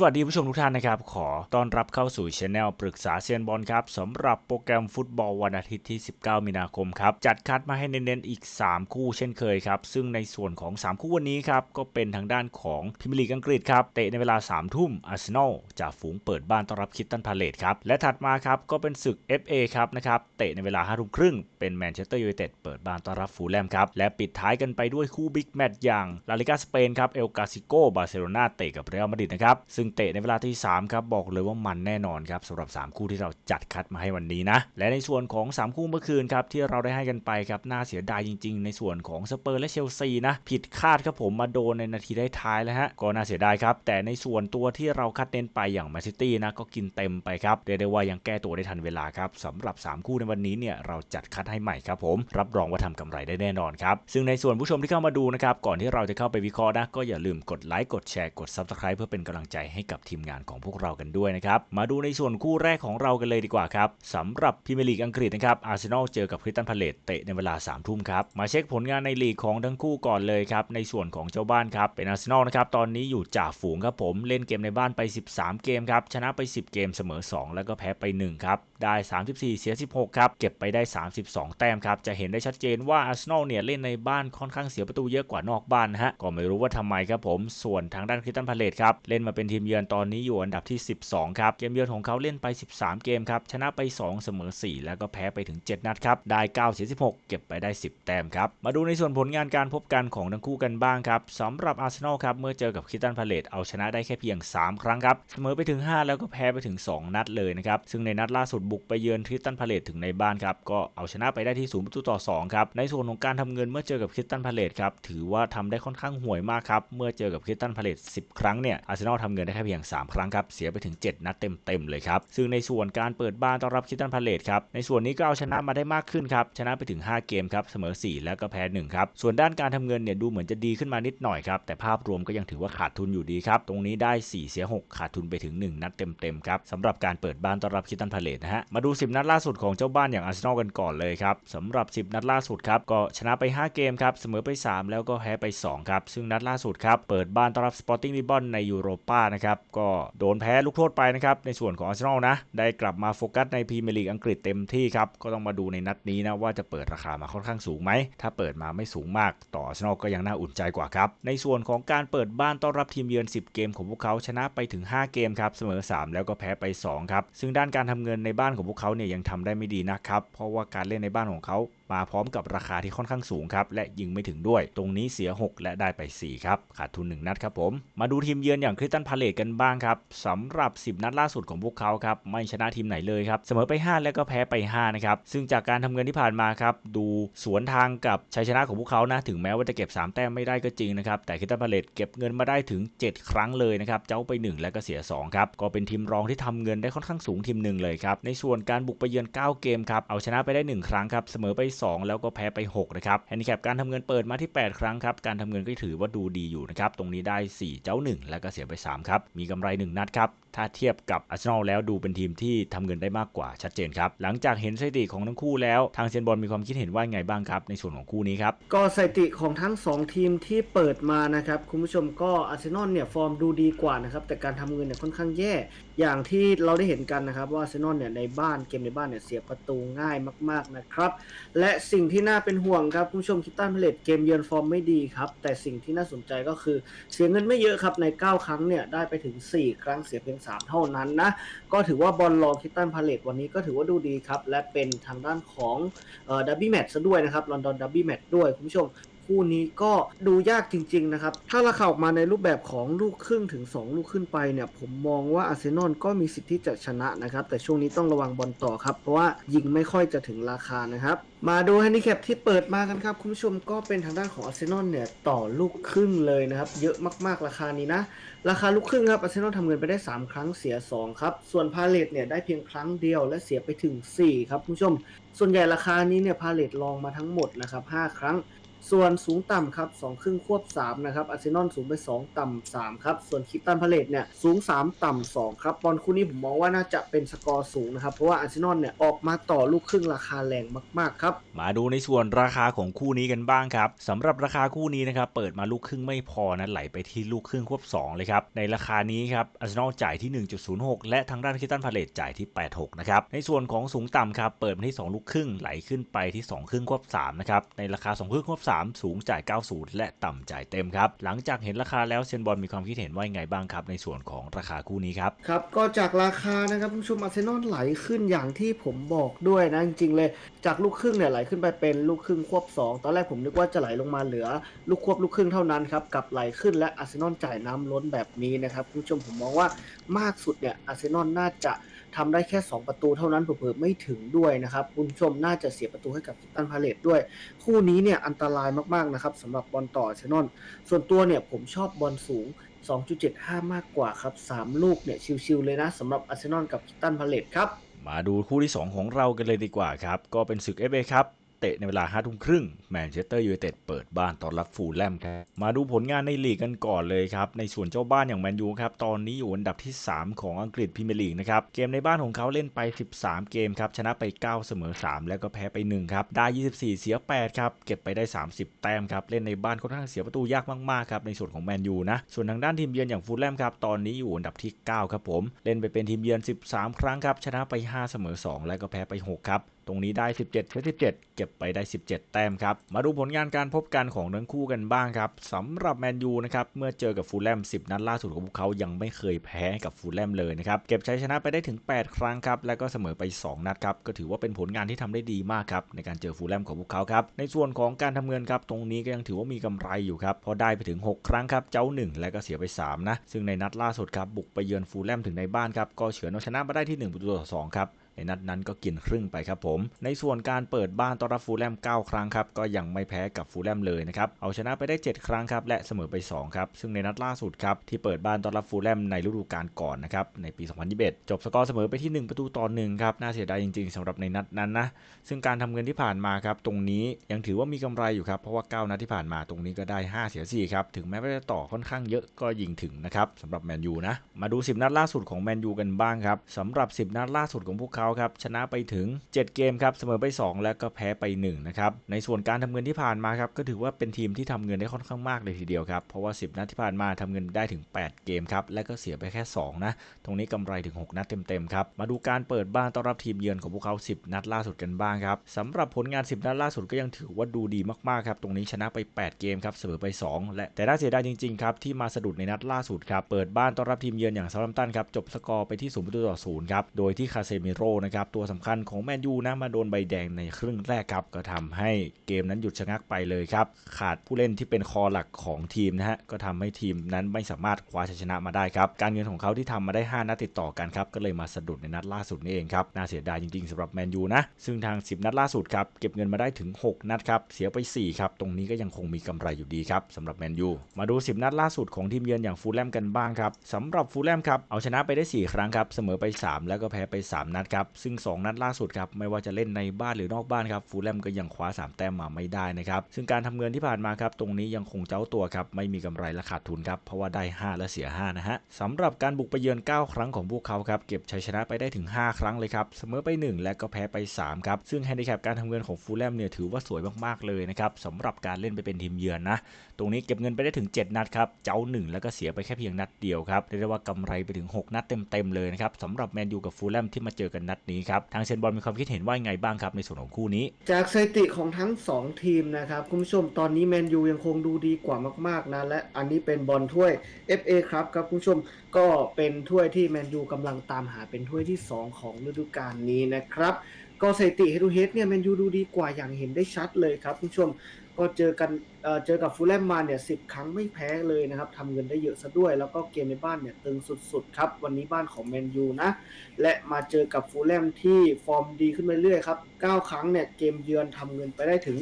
สวัสดีผู้ชมทุกท่านนะครับ ขอต้อนรับเข้าสู่ช anel ปรึกษาเซียนบอลครับสำหรับโปรแกรมฟุตบอลวันอาทิตย์ที่ 19 มีนาคมครับ จัดคัดมาให้เน้นๆอีก 3 คู่เช่นเคยครับ ซึ่งในส่วนของ 3 คู่วันนี้ครับ ก็เป็นทางด้านของพิมลีกอังกฤษครับ เตะในเวลา 3 ทุ่มอาร์เซนอลจาฝูงเปิดบ้านต้อนรับคิตตันพาเลตครับ และถัดมาครับก็เป็นศึก FA ครับนะครับเตะในเวลา5ทุ่มครึ่งเป็นแมนเชสเตอร์ยูไนเต็ดเปิดบ้านต้อนรับฟูลแลมครับและปิดท้ายกันไปด้วยคู่บิ๊กแมตช์อย่างลาลิกาสเปนครับเอลกาซิโกบาร์เซโลนาเตะกับเรอัลมาดริดนะครับซึ่งเตะในเวลาที่ 3 ครับ บอกเลยว่ามันแน่นอนครับสำหรับ 3 คู่ที่เราจัดคัดมาให้วันนี้นะ และในส่วนของ 3 คู่เมื่อคืนครับ ที่เราได้ให้กันไปครับ น่าเสียดายจริง ๆ ในส่วนของสเปอร์และเชลซีนะ ผิดคาดครับผมมาโดนในนาทีได้ท้ายแล้วฮะก็น่าเสียดายครับ แต่ในส่วนตัวที่เราคัดเน้นไปอย่างแมนซิตี้นะก็กินเต็มไปครับเรียกได้ว่ายังแก้ตัวได้ทันเวลาครับสำหรับ 3 คู่ในวันนี้เนี่ยเราจัดคัดให้ใหม่ครับผมรับรองว่าทำกำไรได้แน่นอนครับซึ่งในส่วนผู้ชมที่เข้ามาดูนะครับก่อนที่เราจะเข้าไปวิเคราะห์นะก็อย่าลืมกดไลค์กดแชร์กด Subscribe เพื่อเป็นกำลังใจใให้กับทีมงานของพวกเรากันด้วยนะครับ มาดูในส่วนคู่แรกของเรากันเลยดีกว่าครับสำหรับพรีเมียร์ลีกอังกฤษนะครับอาร์เซนอลเจอกับคริสตันพาเลตเตะในเวลา3ามทุ่มครับ มาเช็คผลงานในลีกของทั้งคู่ก่อนเลยครับ ในส่วนของเจ้าบ้านครับ เป็นอาร์เซนอลนะครับ ตอนนี้อยู่จ่าฝูงครับผม เล่นเกมในบ้านไป 13 เกมครับ ชนะไป 10 เกมเสมอ 2 แล้วก็แพ้ไป 1 ครับ ได้ 34 เสีย 16 ครับ เก็บไปได้ 32 แต้มครับ จะเห็นได้ชัดเจนว่าอาร์เซนอลเนี่ยเล่นในบ้านค่อนข้างเสียประตูเยอะกว่านอกบ้านนะฮะ ก็ไม่รู้ว่าทำไมครับผม ส่วนทางด้านคริสตันพาเลตครับ เล่นมาเป็นทีมเยือนตอนนี้อยู่อันดับที่ 12 ครับ เกมเยือนของเขาเล่นไป 13 เกมครับ ชนะไป 2 เสมอ 4 แล้วก็แพ้ไปถึง 7 นัดครับ ได้9เสีย16 เก็บไปได้ 10 แต้มครับ มาดูในส่วนผลงานการพบกันของทั้งคู่กันบ้างครับสำหรับอาร์เซนอลครับ เมื่อเจอกับคริตันพาเลตเอาชนะได้แค่เพียง 3 ครั้งครับ เสมอไปถึง 5 แล้วก็แพ้ไปถึง 2 นัดเลยนะครับ ซึ่งในนัดล่าสุดบุกไปเยือนคริตันพาเลตถึงในบ้านครับ ก็เอาชนะไปได้ที่0ประตูต่อ 2 ครับ ในส่วนของการทำเงินเมื่อเจอกับคริตันพาเลตครับ ถือว่าทำได้ค่อนข้างห่วยมากครับ เมื่อเจอกับคิตันพาเลต10 ครั้งเนี่ยอาร์เซนอลทำเงินได้แค่เพียง 3 ครั้งครับ เสียไปถึง 7 นัดเต็มๆเลยครับ ซึ่งในส่วนการเปิดบ้านต้อนรับคิตันพาเลตครับ ในส่วนนี้ก็เอาชนะมาได้มากขึ้นครับ ชนะไปถึง 5 เกมครับ เสมอ 4 แล้วก็แพ้ 1 ครับ ส่วนด้านการทำเงินเนี่ยดูเหมือนจะดีขึ้นมานิดหน่อยครับ แต่ภาพรวมก็ยังถือว่าขาดทุนอยู่ดีครับ ตรงนี้ได้ 4 เสีย 6 ขาดทุนไปถึง 1 นัดเต็มๆครับสำหรับการเปิดบ้านต้อนรับคิตันพาเลตนะฮะ มาดู 10 นัดล่าสุดของเจ้าบ้านอย่างอาร์เซนอลกันก่อนเลยครับสำหรับ 10 นัดล่าสุดครับก็ชนะไป 5 เกมครับ เสมอไป 3 แล้วก็แพ้ไป 2 ครับ ซึ่งนัดล่าสุดครับ เปิดบ้านต้อนรับสปอร์ติ้งลิบอนในยูโรปานะครับก็โดนแพ้ลูกโทษไปนะครับในส่วนของอาร์เซนอลนะได้กลับมาโฟกัสในพรีเมียร์ลีกอังกฤษเต็มที่ครับก็ต้องมาดูในนัดนี้นะว่าจะเปิดราคามาค่อนข้างสูงไหมถ้าเปิดมาไม่สูงมากต่ออาร์เซนอลก็ยังน่าอุ่นใจกว่าครับในส่วนของการเปิดบ้านต้อนรับทีมเยือน 10 เกมของพวกเขาชนะไปถึง 5 เกมครับเสมอ 3 แล้วก็แพ้ไป2ครับซึ่งด้านการทำเงินในบ้านของพวกเขาเนี่ยยังทำได้ไม่ดีนะครับเพราะว่าการเล่นในบ้านของเขา มาพร้อมกับราคาที่ค่อนข้างสูงครับและยิงไม่ถึงด้วย ตรงนี้เสีย 6 และได้ไป 4 ครับ ขาดทุน 1 นัดครับผม มาดูทีมเยือนอย่างคริสตันพาเลตกันบ้างครับสำหรับ 10 นัดล่าสุดของพวกเขาครับไม่ชนะทีมไหนเลยครับเสมอไป 5 แล้วก็แพ้ไป5นะครับซึ่งจากการทำเงินที่ผ่านมาครับดูสวนทางกับชัยชนะของพวกเขานะถึงแม้ว่าจะเก็บ 3 แต้มไม่ได้ก็จริงนะครับแต่คริสตันพาเลตเก็บเงินมาได้ถึง 7 ครั้งเลยนะครับเจ้าไป 1 แล้วก็เสีย2ครับก็เป็นทีมรองที่ทำเงินได้ค่อนข้างสูงทีมหนึ่งเลยครับในส่วนการบุกไปเยือน 9 เกมครับเอาชนะไปได้ 1 ครั้งครับเสมอไป2 แล้วก็แพ้ไป 6 นะครับแฮนดิแคปการทำเงินเปิดมาที่ 8 ครั้งครับ การทำเงินก็ถือว่าดูดีอยู่นะครับ ตรงนี้ได้ 4 เจ้า 1 แล้วก็เสียไป 3 ครับ มีกำไร 1 นัดครับ ถ้าเทียบกับอาร์เซนอลแล้วดูเป็นทีมที่ทำเงินได้มากกว่าชัดเจนครับ หลังจากเห็นสถิติของทั้งคู่แล้ว ทางเซียนบอลมีความคิดเห็นว่าไงบ้างครับ ในส่วนของคู่นี้ครับ ก็สถิติของทั้ง 2 ทีมที่เปิดมานะครับ คุณผู้ชมก็อาร์เซนอลเนี่ยฟอร์มดูดีกว่านะครับ แต่การทำเงินเนี่ยค่อนข้างแย่ อย่างที่เราได้เห็นกันนะครับว่าเซนอลเนี่ยในบ้านเกมในบ้านเนี่ยเสียประตูง่ายมาก ๆนะครับ และสิ่งที่น่าเป็นห่วงครับคุณผู้ชมคิตตันเพลตเกมเยือนฟอร์มไม่ดีครับ แต่สิ่งที่น่าสนใจก็คือเสียเงินไม่เยอะครับใน 9 ครั้งเนี่ยได้ไปถึง 4 ครั้งเสียเพียง 3 เท่านั้นนะ ก็ถือว่าบอลลองคิตตันพาเลตวันนี้ก็ถือว่าดูดีครับ และเป็นทางด้านของดับบี้แมตช์ซะด้วยนะครับลอนดอนดับบี้แมตช์ด้วยคุณผู้ชม คู่นี้ก็ดูยากจริงๆนะครับ ถ้าราคาออกมาในรูปแบบของลูกครึ่งถึง 2 ลูกขึ้นไปเนี่ย ผมมองว่าอาร์เซนอลก็มีสิทธิ์ที่จะชนะนะครับ แต่ช่วงนี้ต้องระวังบอลต่อครับ เพราะว่ายิงไม่ค่อยจะถึงราคานะครับ มาดูแฮนดิแคปที่เปิดมากันครับ คุณผู้ชมก็เป็นทางด้านของอาร์เซนอลเนี่ยต่อลูกครึ่งเลยนะครับ เยอะมากๆราคานี้นะ ราคาลูกครึ่งครับอาร์เซนอลทำเงินไปได้ 3 ครั้งเสีย 2 ครับ ส่วนพาเลตเนี่ยได้เพียงครั้งเดียวและเสียไปถึง 4 ครับคุณผู้ชม ส่วนใหญ่ราคานี้เนี่ยพาเลตลองมาทั้งหมดนะครับ5ครั้ง ส่วนสูงต่ำครับ2ครึ่งควบ3นะครับอาร์เซนอลสูงไป2ต่ำ3ครับ ส่วนคิตตันพาเลตเนี่ยสูง3ต่ำ2ครับบอลคู่นี้ผมมองว่าน่าจะเป็นสกอร์สูงนะครับ เพราะว่าอาร์เซนอลเนี่ยออกมาต่อลูกครึ่งราคาแรงมากๆครับ มาดูในส่วนราคาของคู่นี้กันบ้างครับสำหรับราคาคู่นี้นะครับเปิดมาลูกครึ่งไม่พอนะไหลไปที่ลูกครึ่งควบ2เลยครับในราคานี้ครับอาร์เซนอลจ่ายที่ 1.06 และทางด้านคิตตันพาเลตจ่ายที่ 86 นะครับในส่วนของสูงต่ำครับเปิดมาที่ 2 ลูกครึ่งไหลขึ้นไปที่ 2 ครึ่งควบ3นะครับในราคา2ครึ่งควบ3 สูงจ่าย 90 และต่ำจ่ายเต็มครับ หลังจากเห็นราคาแล้วเซนบอลมีความคิดเห็นว่ายังไงบ้างครับ ในส่วนของราคาคู่นี้ครับ ครับ ก็จากราคานะครับคุณผู้ชมอาร์เซนอลไหลขึ้นอย่างที่ผมบอกด้วยนะ จริงๆ เลย จากลูกครึ่งเนี่ยไหลขึ้นไปเป็นลูกครึ่งควบ 2 ตอนแรกผมนึกว่าจะไหลลงมาเหลือ ลูกควบลูกครึ่งเท่านั้นครับกับไหลขึ้นและอาร์เซนอลจ่ายน้ำล้นแบบนี้นะครับคุณผู้ชมผมมองว่ามากสุดเนี่ยอาร์เซนอลน่าจะ ทำได้แค่ 2 ประตูเท่านั้นเผื่อๆไม่ถึงด้วยนะครับ คุณชมน่าจะเสียประตูให้กับคิตันพาเลตด้วย คู่นี้เนี่ยอันตรายมากๆนะครับสำหรับบอลต่ออาร์เซนอน ส่วนตัวเนี่ยผมชอบบอลสูง 2.75 มากกว่าครับ 3 ลูกเนี่ยชิวๆเลยนะสำหรับอาร์เซนอลกับคิตตันพาเลตครับ มาดูคู่ที่ 2 ของเรากันเลยดีกว่าครับ ก็เป็นศึก FA ครับ เตะในเวลา5ทุ่มครึ่งแมนเชสเตอร์ยูไนเต็ดเปิดบ้านต้อนรับฟูลแลมครับมาดูผลงานในลีกกันก่อนเลยครับ ในส่วนเจ้าบ้านอย่างแมนยูครับ ตอนนี้อยู่อันดับที่ 3 ของอังกฤษพรีเมียร์ลีกนะครับ เกมในบ้านของเขาเล่นไป 13 เกมครับ ชนะไป 9 เสมอ 3 แล้วก็แพ้ไป 1 ครับ ได้ 24 เสีย 8 ครับ เก็บไปได้ 30 แต้มครับ เล่นในบ้านค่อนข้างเสียประตูยากมากๆครับในส่วนของแมนยูนะส่วนทางด้านทีมเยือนอย่างฟูลแลมครับตอนนี้อยู่อันดับที่ 9 ครับผม เล่นไปเป็นทีมเยือน 13 ครั้งครับชนะไป 5 เสมอ 2 แล้วก็แพ้ไป 6 ครับ ตรงนี้ได้ 17เสีย17 เก็บไปได้ 17 แต้มครับ มาดูผลงานการพบกันของทั้งคู่กันบ้างครับสำหรับแมนยูนะครับ เมื่อเจอกับฟูลแลม 10 นัดล่าสุดของพวกเขายังไม่เคยแพ้กับฟูลแลมเลยนะครับ เก็บชัยชนะไปได้ถึง 8 ครั้งครับ แล้วก็เสมอไป 2 นัดครับ ก็ถือว่าเป็นผลงานที่ทำได้ดีมากครับ ในการเจอฟูลแลมของพวกเขาครับ ในส่วนของการทำเงินครับ ตรงนี้ก็ยังถือว่ามีกำไรอยู่ครับเพราะได้ไปถึง 6 ครั้งครับ เจ้า 1 แล้วก็เสียไป 3 นะ ซึ่งในนัดล่าสุดครับ บุกไปเยือนฟูลแลมถึงในบ้านครับ ก็เฉือนเอาชนะมาได้ที่1ประตูต่อ2ครับ ในนัดนั้นก็กินครึ่งไปครับผม ในส่วนการเปิดบ้านต้อนรับฟูลแลม 9 ครั้งครับ ก็ยังไม่แพ้กับฟูลแลมเลยนะครับ เอาชนะไปได้ 7 ครั้งครับ และเสมอไป 2 ครับ ซึ่งในนัดล่าสุดครับ ที่เปิดบ้านต้อนรับฟูลแลมในฤดูกาลก่อนนะครับ ในปี 2021 จบสกอร์เสมอไปที่ 1 ประตูต่อ1ครับ น่าเสียดายจริง ๆสำหรับในนัดนั้นนะ ซึ่งการทำเงินที่ผ่านมาครับ ตรงนี้ยังถือว่ามีกำไรอยู่ครับ เพราะว่า 9 นัดที่ผ่านมาตรงนี้ก็ได้ 5 เสีย4ครับ ถึงแม้ว่าจะต่อค่อนข้างเยอะก็ยิงถึงนะครับสำหรับแมนยูนะ มาดู 10 นัดล่าสุดของแมนยูกันบ้างครับสำหรับ 10 นัดล่าสุดของพวกเขาครับชนะไปถึง 7 เกมครับเสมอไป 2 แล้วก็แพ้ไป1นะครับในส่วนการทำเงินที่ผ่านมาครับก็ถือว่าเป็นทีมที่ทำเงินได้ค่อนข้างมากเลยทีเดียวครับเพราะว่า 10 นัดที่ผ่านมาทำเงินได้ถึง 8 เกมครับและก็เสียไปแค่ 2 นะ ตรงนี้กำไรถึง 6 นัดเต็มๆครับมาดูการเปิดบ้านต้อนรับทีมเยือนของพวกเขา 10 นัดล่าสุดกันบ้างครับสำหรับผลงาน 10 นัดล่าสุดก็ยังถือว่าดูดีมากๆครับตรงนี้ชนะไป 8 เกมครับเสมอไป 2 และแต่น่าเสียดายจริงๆครับที่มาสะดุดในนัดล่าสุดครับเปิดบ้านต้อนรับทีมเยือนอย่างเซาท์แฮมตันครับจบสกอร์ไปที่0ประตูต่อ0ครับโดยที่คาเซมิโร่นะครับตัวสำคัญของแมนยูนะมาโดนใบแดงในครึ่งแรกครับก็ทำให้เกมนั้นหยุดชะงักไปเลยครับขาดผู้เล่นที่เป็นคอหลักของทีมนะฮะก็ทำให้ทีมนั้นไม่สามารถคว้าชัยชนะมาได้ครับการเงินของเขาที่ทำมาได้ 5 นัดติดต่อกันครับก็เลยมาสะดุดในนัดล่าสุดนี่เองครับน่าเสียดายจริงๆสำหรับแมนยูนะซึ่งทาง 10 นัดล่าสุดครับเก็บเงินมาได้ถึง 6 นัดครับเสียไป4ครับตรงนี้ก็ยังคงมีกำไรอยู่ดีครับสำหรับแมนยูมาดู 10 นัดล่าสุดของทีมเยือนอย่างฟูลแลมกันบ้างครับสำหรับฟูลแลมครับเอาชนะไปได้ 4 ครั้งครับเสมอไป 3 แล้วก็แพ้ไป 3 นัดครับซึ่ง 2 นัดล่าสุดครับไม่ว่าจะเล่นในบ้านหรือนอกบ้านครับฟูลแลมก็ยังคว้า 3 แต้มมาไม่ได้นะครับซึ่งการทำเงินที่ผ่านมาครับตรงนี้ยังคงเจ้าตัวครับไม่มีกำไรและขาดทุนครับเพราะว่าได้ 5 และเสีย 5 นะฮะสำหรับการบุกไปเยือน 9 ครั้งของพวกเขาครับเก็บชัยชนะไปได้ถึง 5 ครั้งเลยครับเสมอไป 1 และก็แพ้ไป 3 ครับซึ่งแฮนดิแคปการทำเงินของฟูลแลมเนี่ยถือว่าสวยมากๆเลยนะครับสำหรับการเล่นไปเป็นทีมเยือนนะ ตรงนี้เก็บเงินไปได้ถึง 7 นัดครับเจ้า 1 แล้วก็เสียไปแค่เพียงนัดเดียวครับเรียกได้ว่ากำไรไปถึง 6 นัดเต็มๆเลยนะครับสำหรับแมนยูกับฟูลแลมที่มาเจอกันนัดนี้ครับทางเซนบอลมีความคิดเห็นว่าไงบ้างครับในส่วนของคู่นี้ จากสถิติของทั้ง 2 ทีมนะครับคุณผู้ชมตอนนี้แมนยูยังคงดูดีกว่ามากๆนะและอันนี้เป็นบอลถ้วย FA ครับครับคุณผู้ชมก็เป็นถ้วยที่แมนยูกำลังตามหาเป็นถ้วยที่ 2 ของฤดูกาลนี้นะครับก็สถิติเฮดูเฮดเนี่ยแมนยูดูดีกว่าอย่างเห็นได้ชัดเลยครับคุณผู้ชม ก็เจอกันเเจอกับฟูลแลมมาเนี่ยสิครั้งไม่แพ้เลยนะครับทำเงินได้เยอะซะด้วย แล้วก็เกมในบ้านเนี่ยตึงสุดๆ ครับ วันนี้บ้านของแมนยูนะ และมาเจอกับฟูลแลมที่ฟอร์มดีขึ้นเรื่อยๆครับ 9 ครั้งเนี่ยเกมเยือนทำเงินไปได้ถึง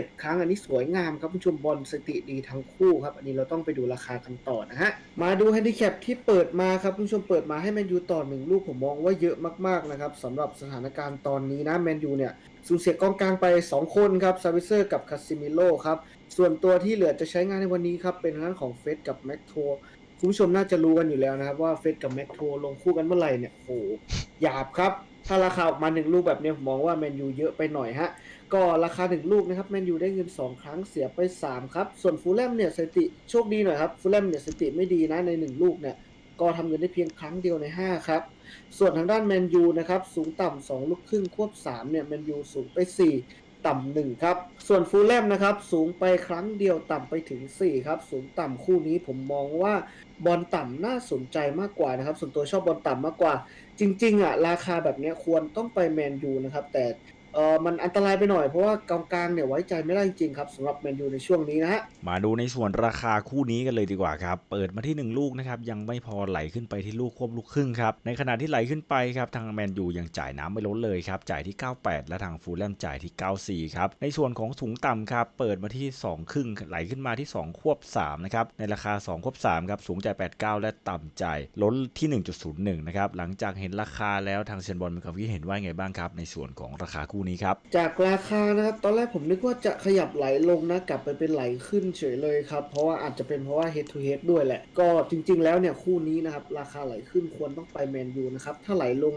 7ครั้งอันนี้สวยงามครับผู้ชมบอลสติดีทั้งคู่ครับ อันนี้เราต้องไปดูราคากันต่อนะฮะ มาดูแฮนดิแคปที่เปิดมาครับผู้ชมเปิดมาให้แมนยูต่อหนึ่งลูกผมมองว่าเยอะมากๆนะครับสำหรับสถานการณ์ตอนนี้นะแมนยูเนี่ยสูญเสียกองกลางไป 2 คนครับซาวิเซอร์กับคาซิมิโลครับ ส่วนตัวที่เหลือจะใช้งานในวันนี้ครับ เป็นทางด้านของเฟสกับแม็กโทคุณผู้ชมน่าจะรู้กันอยู่แล้วนะครับว่าเฟสกับแม็กโทลงคู่กันเมื่อไหร่เนี่ยโหหยาบครับ ถ้าราคาออกมาหนึ่งลูกแบบนี้ผมมองว่าแมนยูเยอะไปหน่อยฮะ ก็ราคาหนึ่งลูกนะครับแมนยูได้เงิน 2 ครั้งเสียไป 3 ครับ ส่วนฟูลแลมเนี่ยสติโชคดีหน่อยครับฟูลแลมเนี่ยสติไม่ดีนะใน 1 ลูกเนี่ยก็ทำเงินได้เพียงครั้งเดียวใน 5 ครับ ส่วนทางด้านแมนยูนะครับสูงต่ำ2ลูกครึ่งควบ3เนี่ยแมนยูสูงไป 4 ต่ำหนึ่งครับ ส่วนฟูลแลมนะครับสูงไปครั้งเดียวต่ำไปถึง 4 ครับ สูงต่ำคู่นี้ผมมองว่าบอลต่ำน่าสนใจมากกว่านะครับส่วนตัวชอบบอลต่ำมากกว่า จริง ๆอะราคาแบบเนี้ยควรต้องไปแมนยูนะครับ แต่ เออมันอันตรายไปหน่อยเพราะว่ากองกลางเนี่ยไว้ใจไม่ได้จริงครับสำหรับแมนยูในช่วงนี้นะฮะ มาดูในส่วนราคาคู่นี้กันเลยดีกว่าครับ เปิดมาที่ 1 ลูกนะครับ ยังไม่พอไหลขึ้นไปที่ลูกควบลูกครึ่งครับ ในขณะที่ไหลขึ้นไปครับ ทางแมนยูยังจ่ายน้ำไม่ล้นเลยครับ จ่ายที่ 98 และทางฟูลแลมจ่ายที่ 94 ครับ ในส่วนของสูงต่ำครับ เปิดมาที่ 2 ครึ่ง ไหลขึ้นมาที่ 2 ควบ 3 นะครับ ในราคา 2 ควบ 3 ครับ สูงจ่าย 89 และต่ำจ่ายล้นที่ 1.01 นะครับ หลังจากเห็นราคาแล้วทางเซียนบอลมีความคิดเห็นว่าไงบ้างครับในส่วนของราคาคู่นี้ครับ จากราคานะครับ ตอนแรกผมนึกว่าจะขยับไหลลงนะ กลับไปเป็นไหลขึ้นเฉยเลยครับ เพราะว่าอาจจะเป็นเพราะว่า head to head ด้วยแหละ ก็จริง ๆ แล้วเนี่ยคู่นี้นะครับ ราคาไหลขึ้นควรต้องไปแมนยูนะครับ ถ้าไหลลง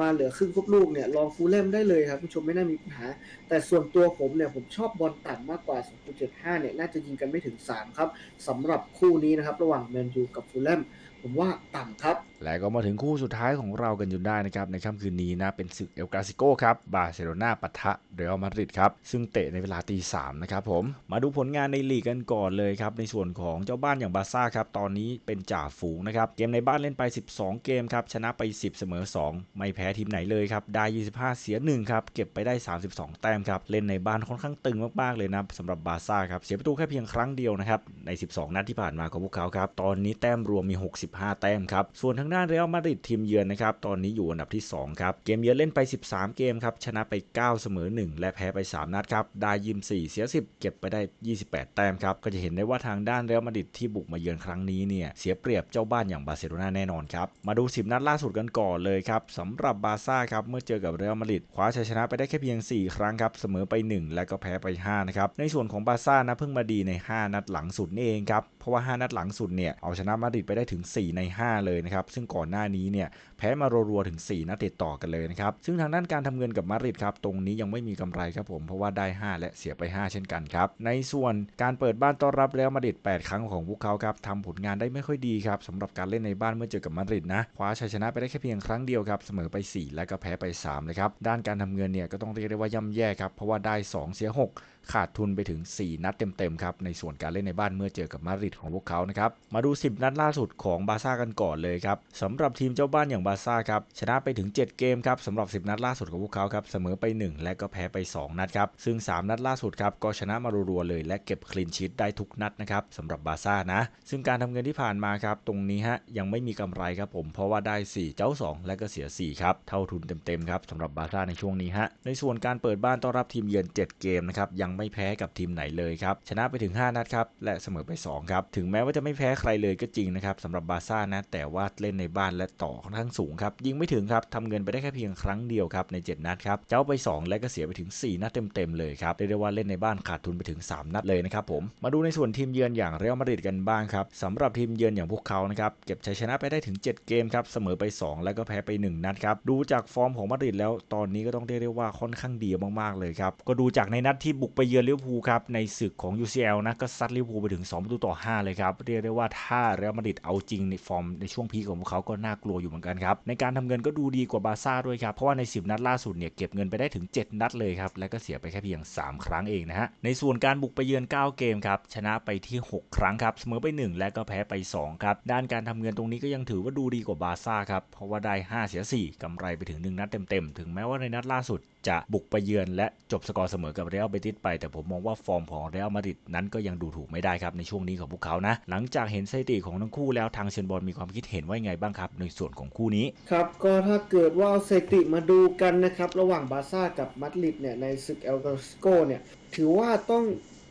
มาเหลือครึ่งครบลูกเนี่ยลองฟูลแลมได้เลยครับคุณผู้ชมไม่น่ามีปัญหา แต่ส่วนตัวผมเนี่ยผมชอบบอลต่ำมากกว่า 2.75 เนี่ยน่าจะยิงกันไม่ถึง 3 ครับสำหรับคู่นี้นะครับระหว่างแมนยูกับฟูลแลม ผมว่าต่ำครับ และก็มาถึงคู่สุดท้ายของเรากันจนได้นะครับ ในค่ำคืนนี้นะ เป็นศึกเอลกาซิโกครับบาร์เซโลนาปะทะเรอัลมาดริดครับ ซึ่งเตะในเวลาตีสามนะครับผมมาดูผลงานในลีกกันก่อนเลยครับ ในส่วนของเจ้าบ้านอย่างบาร์ซ่าครับตอนนี้เป็นจ่าฝูงนะครับ เกมในบ้านเล่นไป 12 เกมครับชนะไป 10 เสมอ 2 ไม่แพ้ทีมไหนเลยครับได้ 25 เสีย1ครับเก็บไปได้ 32 แต้มครับเล่นในบ้านค่อนข้างตึงมากๆเลยนะสำหรับบาร์ซ่าครับเสียประตูแค่เพียงครั้งเดียวนะครับใน 12 นัดที่ผ่านมาของพวกเขาครับตอนนี้แต้มรวมมี 65แต้มครับ ส่วนทางด้านเรอัลมาดริดทีมเยือนนะครับ ตอนนี้อยู่อันดับที่ 2 ครับ เกมเยือนเล่นไป 13 เกมครับ ชนะไป 9 เสมอ 1 และแพ้ไป 3 นัดครับ ได้ยิม 4 เสีย 10 เก็บไปได้ 28 แต้มครับ ก็จะเห็นได้ว่าทางด้านเรอัลมาดริดที่บุกมาเยือนครั้งนี้เนี่ย เสียเปรียบเจ้าบ้านอย่างบาร์เซโลนาแน่นอนครับ มาดู 10 นัดล่าสุดกันก่อนเลยครับสำหรับบาซ่าครับ เมื่อเจอกับเรอัลมาดริดคว้าชัยชนะไปได้แค่เพียง 4 ครั้งครับ เสมอไป 1 และก็แพ้ไป 5 นะครับ ในส่วนของบาซ่านะเพิ่งมาดีใน 5 นัดหลังสุดนี่เองครับ เพราะว่า 5 นัดหลังสุดเนี่ย เอาชนะมาดริดไปได้ถึง 4ใน 5 เลยนะครับ ซึ่งก่อนหน้านี้เนี่ยแพ้มารัวๆถึง 4นัดติดต่อกันเลยนะครับ ซึ่งทางด้านการทำเงินกับมาดริดครับ ตรงนี้ยังไม่มีกำไรครับผม เพราะว่าได้ 5 และเสียไป 5 เช่นกันครับ ในส่วนการเปิดบ้านต้อนรับเรอัลมาดริด8 ครั้งของพวกเขาครับทำผลงานได้ไม่ค่อยดีครับสำหรับการเล่นในบ้านเมื่อเจอกับมาดริดนะ คว้าชัยชนะไปได้แค่เพียงครั้งเดียวครับ เสมอไป 4 และก็แพ้ไป3เลยครับ ด้านการทำเงินเนี่ยก็ต้องเรียกได้ว่าย่ำแย่ครับ เพราะว่าได้ 2 เสีย 6ขาดทุนไปถึง 4 นัดเต็มๆครับในส่วนการเล่นในบ้านเมื่อเจอกับมาดริดของพวกเขานะครับมาดู 10 นัดล่าสุดของบาร์ซ่ากันก่อนเลยครับสำหรับทีมเจ้าบ้านอย่างบาร์ซ่าครับชนะไปถึง 7 เกมครับสำหรับ 10 นัดล่าสุดของพวกเขาครับเสมอไป 1 และก็แพ้ไป 2 นัดครับซึ่ง 3 นัดล่าสุดครับก็ชนะมารัวๆเลย และเก็บคลีนชีตได้ทุกนัดนะครับสำหรับบาร์ซ่านะ ซึ่งการทำเงินที่ผ่านมาครับตรงนี้ฮะยังไม่มีกำไรครับผมเพราะว่าได้ 4 เจ้า 2 และก็เสีย 4 ครับ เท่าทุนเต็มๆครับสำหรับบาร์ซ่าในช่วงนี้ฮะในส่วนการเปิดบ้านต้อนรับทีมเยือน 7 เกมนะครับยังไม่แพ้กับทีมไหนเลยครับชนะไปถึง 5 นัดครับและเสมอไป2ครับถึงแม้ว่าจะไม่แพ้ใครเลยก็จริงนะครับสำหรับบาร์ซ่านะ แต่ว่าเล่นในบ้านและต่อค่อนข้างสูงครับ ยิงไม่ถึงครับทำเงินไปได้แค่เพียงครั้งเดียวครับใน 7 นัดครับเจ้าไป 2 และก็เสียไปถึง 4 นัดเต็มๆเลยครับเรียกได้ว่าเล่นในบ้านขาดทุนไปถึง 3 นัดเลยนะครับผมมาดูในส่วนทีมเยือนอย่างเรอัลมาดริดกันบ้างครับสำหรับทีมเยือนอย่างพวกเขานะครับเก็บชัยชนะไปได้ถึง 7 เกมครับเสมอไป 2 แล้วก็แพ้ไป 1 นัดครับดูจากฟอร์มของมาดริดแล้วตอนนี้ก็ต้องเรียกได้ว่าค่อนข้างดีมากๆเลยครับก็ดูจากในนัดที่บุกไปเยือนลิเวอร์พูลครับในศึกของ UCL นะก็ซัดลิเวอร์พูลไปถึง2ประตูต่อ 5 เลยครับเรียกได้ว่าถ้าเรอัลมาดริดเอาจริงในฟอร์มในช่วงพีของพวกเขาก็น่ากลัวอยู่เหมือนกันครับในการทำเงินก็ดูดีกว่าบาซ่าด้วยครับเพราะว่าใน 10 นัดล่าสุดเนี่ยเก็บเงินไปได้ถึง 7 นัดเลยครับและก็เสียไปแค่เพียง 3 ครั้งเองนะฮะในส่วนการบุกไปเยือน 9 เกมครับชนะไปที่ 6 ครั้งครับเสมอไป 1 และก็แพ้ไป 2 ครับ ด้านการทำเงินตรงนี้ก็ยังถือว่าดูดีกว่าบาซ่าครับเพราะว่าได้ 5 เสีย 4กำไรไปถึง 1 นัดเต็มๆถึงแม้ว่าในนัดล่าสุดจะบุกไปเยือนและจบสกอร์เสมอกับเรอัลเบติสไป แต่ผมมองว่าฟอร์มของเรอัลมาดริดนั้นก็ยังดูถูกไม่ได้ครับในช่วงนี้ของพวกเขานะหลังจากเห็นสถิติของทั้งคู่แล้วทางเชนบอลมีความคิดเห็นว่ายังไงบ้างครับ ในส่วนของคู่นี้ ครับก็ถ้าเกิดว่าเอาสถิติมาดูกันนะครับ ระหว่างบาร์ซ่ากับมาดริดเนี่ยในศึกเอลกาสโกเนี่ยถือว่าต้อง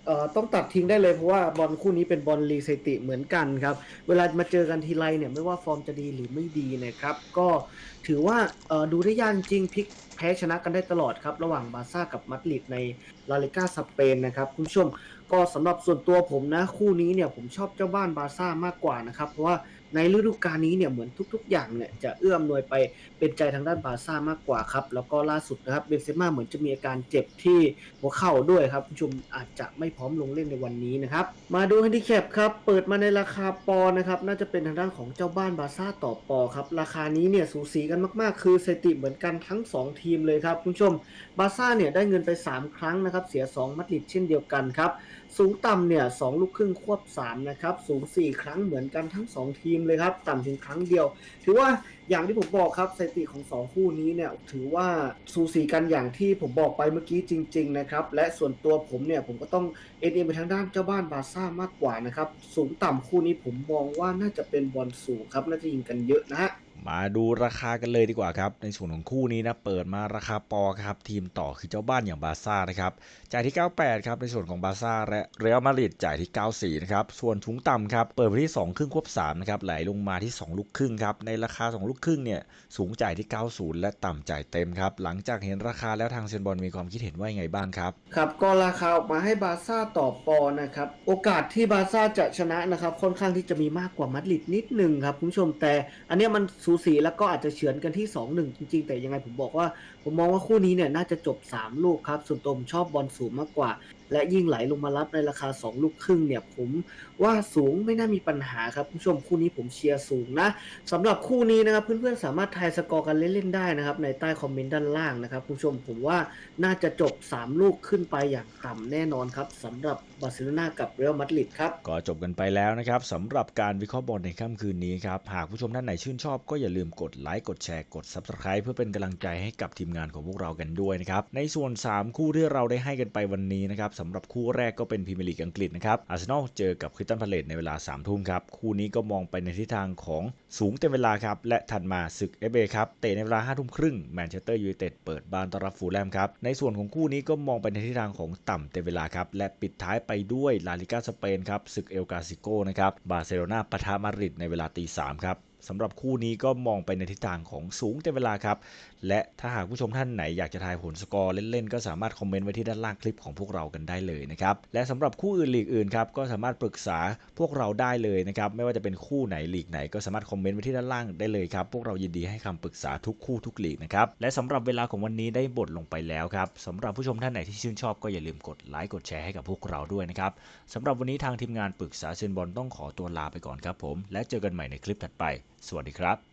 เอ่อต้องตัดทิ้งได้เลยเพราะว่าบอลคู่นี้เป็นบอลลีกสถิติเหมือนกันครับ เวลามาเจอกันทีไรเนี่ยไม่ว่าฟอร์มจะดีหรือไม่ดีนะครับ ก็ถือว่าเอ่อดูได้ยากจริงพลิกแพ้ชนะกันได้ตลอดครับ ระหว่างบาร์ซ่ากับมาดริดในลาลิก้าสเปนนะครับ คุณผู้ชมก็สำหรับส่วนตัวผมนะ คู่นี้เนี่ยผมชอบเจ้าบ้านบาร์ซ่ามากกว่านะครับ เพราะว่า ในฤดูกาลนี้เนี่ยเหมือนทุก ๆ อย่างเนี่ยจะเอื้อมหน่วยไปเป็นใจทางด้านบาร์ซ่ามากกว่าครับ แล้วก็ล่าสุดนะครับเบนเซม่าเหมือนจะมีอาการเจ็บที่หัวเข่าด้วยครับคุณผู้ชมอาจจะไม่พร้อมลงเล่นในวันนี้นะครับมาดูฮันดิแคปครับเปิดมาในราคาปอนะครับน่าจะเป็นทางด้านของเจ้าบ้านบาร์ซ่าต่อปอครับราคานี้เนี่ยสูสีกันมากๆ คือสถิติเหมือนกันทั้ง 2 ทีมเลยครับคุณผู้ชมบาร์ซ่าเนี่ยได้เงินไป 3 ครั้งนะครับเสีย 2 มัดริดเช่นเดียวกันครับ สูงต่ำเนี่ยสองลูกครึ่งควบ3นะครับ สูง4ครั้งเหมือนกันทั้ง2ทีมเลยครับ ต่ำถึงครั้งเดียว ถือว่าอย่างที่ผมบอกครับสถิติของ2คู่นี้เนี่ยถือว่าสูสีกันอย่างที่ผมบอกไปเมื่อกี้จริง ๆ นะครับ และส่วนตัวผมเนี่ยผมก็ต้องเอ็นเอ็นไปทางด้านเจ้าบ้านบาซ่ามากกว่านะครับ สูงต่ำคู่นี้ผมมองว่าน่าจะเป็นบอลสูงครับน่าจะยิงกันเยอะนะฮะ มาดูราคากันเลยดีกว่าครับ ในส่วนของคู่นี้นะเปิดมาราคาปอครับทีมต่อคือเจ้าบ้านอย่างบาร์ซ่านะครับจ่ายที่ 98 ครับในส่วนของบาร์ซ่าและเรอัลมาดริดจ่ายที่ 94 นะครับส่วนถุงต่ำครับเปิดไปที่ 2 ครึ่งควบ3นะครับไหลลงมาที่ 2 ลูกครึ่งครับในราคา 2 ลูกครึ่งเนี่ยสูงจ่ายที่ 90 และต่ำจ่ายเต็มครับหลังจากเห็นราคาแล้วทางเซยนบอลมีความคิดเห็นว่ายังไงบ้างครับครับก็ราคาออกมาให้บาร์ซ่าต่อปอนะครับโอกาสที่บาร์ซ่าจะชนะนะครับค่อนข้างที่จะมีมากกว่ามัดริดนิดหนึ่งครับคุณผู้ชมแต่อันนี้มันสูสีแล้วก็อาจจะเฉือนกันที่ 2-1 จริงๆ แต่ยังไงผมบอกว่า ผมมองว่าคู่นี้เนี่ยน่าจะจบ 3 ลูกครับ ส่วนตัวผมชอบบอลสูงมากกว่า และยิ่งไหลลงมารับในราคา 2 ลูกครึ่งเนี่ย ผมว่าสูงไม่น่ามีปัญหาครับคุณผู้ชมคู่นี้ผมเชียร์สูงนะสำหรับคู่นี้นะครับเพื่อนๆสามารถทายสกอร์กันเล่นๆได้นะครับในใต้คอมเมนต์ด้านล่างนะครับคุณผู้ชมผมว่าน่าจะจบ 3 ลูกขึ้นไปอย่างต่ำแน่นอนครับสำหรับบาร์เซโลนากับเรอัลมาดริดครับก็จบกันไปแล้วนะครับสำหรับการวิเคราะห์บอลในค่ำคืนนี้ครับหากผู้ชมท่านไหนชื่นชอบก็อย่าลืมกดไลค์กดแชร์กด Subscribe เพื่อเป็นกำลังใจให้กับทีมงานของพวกเรากันด้วยนะครับในส่วน 3 คู่ที่เราได้ให้กันไปวันนี้นะครับสำหรับคู่แรกก็เป็นพรีเมียร์ลีกอังกฤษนะครับอาร์เซนอลเจอกับคริสตันพาเลตในเวลา3ามทุ่มครับ คู่นี้ก็มองไปในทิศทางของสูงเต็มเวลาครับ และถัดมาศึกเอฟเอครับ เตะในเวลา5้าทุ่มครึ่งแมนเชสเตอร์ยูไนเต็ดเปิดบ้านต้อนรับฟูลแลมครับ ในส่วนของคู่นี้ก็มองไปในทิศทางของต่ำเต็มเวลาครับ และปิดท้ายไปด้วยลาลิกาสเปนครับศึกเอลกาซิโกนะครับบาร์เซโลนาปะทะมาดริดในเวลาตีสามครับ สำหรับคู่นี้ก็มองไปในทิศทางของสูงเต็มเวลาครับ และถ้าหากผู้ชมท่านไหนอยากจะทายผลสกอร์เล่นๆ ก็สามารถคอมเมนต์ไว้ที่ด้านล่างคลิปของพวกเรากันได้เลยนะครับ และสำหรับคู่อื่นลีกอื่นครับก็สามารถปรึกษาพวกเราได้เลยนะครับ ไม่ว่าจะเป็นคู่ไหนลีกไหนก็สามารถคอมเมนต์ไว้ที่ด้านล่างได้เลยครับ พวกเรายินดีให้คำปรึกษาทุกคู่ทุกลีกนะครับ และสำหรับเวลาของวันนี้ได้บทลงไปแล้วครับสำหรับผู้ชมท่านไหนที่ชื่นชอบก็อย่าลืมกดไลค์กดแชร์ให้กับพวกเราด้วยนะครับสำหรับวันนี้ทางทีมงานปรึกษาเซนบอลต้องขอตัวลาไปก่อนครับผม และเจอกันใหม่ในคลิปถัดไป สวัสดีครับ